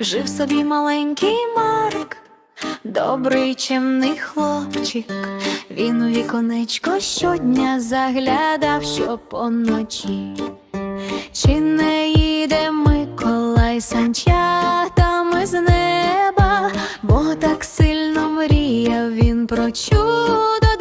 Жив собі маленький Марк, добрий чемний хлопчик. Він у віконечко щодня заглядав, що поночі. Чи не їде Миколай санчатами з неба, бо так сильно мріяв він про чудо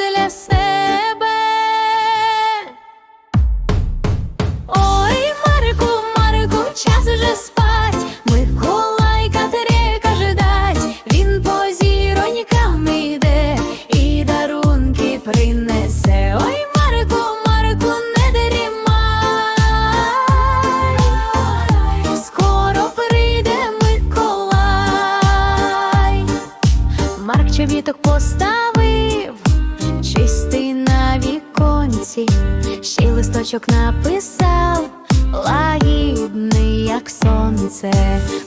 Марк чобіток поставив, чистий на віконці, ще й листочок написав, лагідний, як сонце.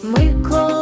Миколаю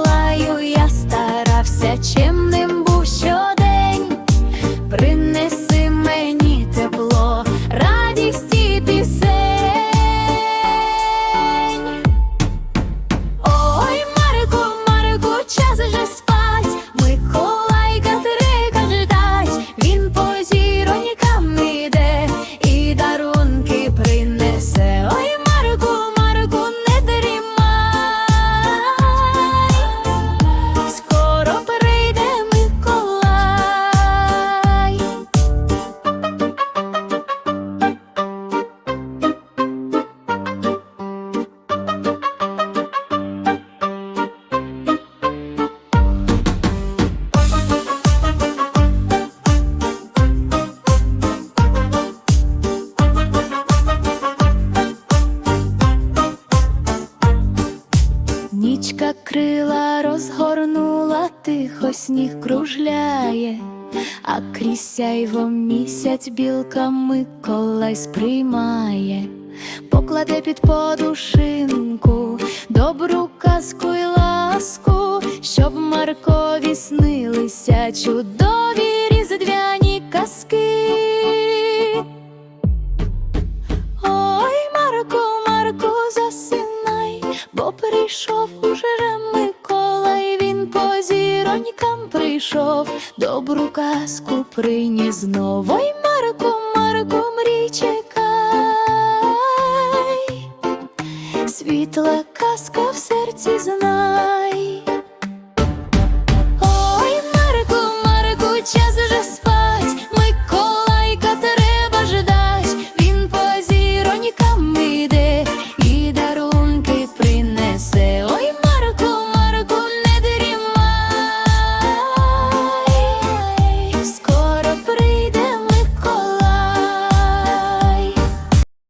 Нічка крила розгорнула, тихо сніг кружляє, а крізь сяйво місяць білка Миколай сприймає, покладе під подушинку добру казку й ласку, щоб Маркові снилися чудові різдвяні казки. Бо прийшов уже Миколай, він по зіронькам прийшов, добру казку приніс знову й Марко, Марко, мрій чекай, світла казка в серці знай.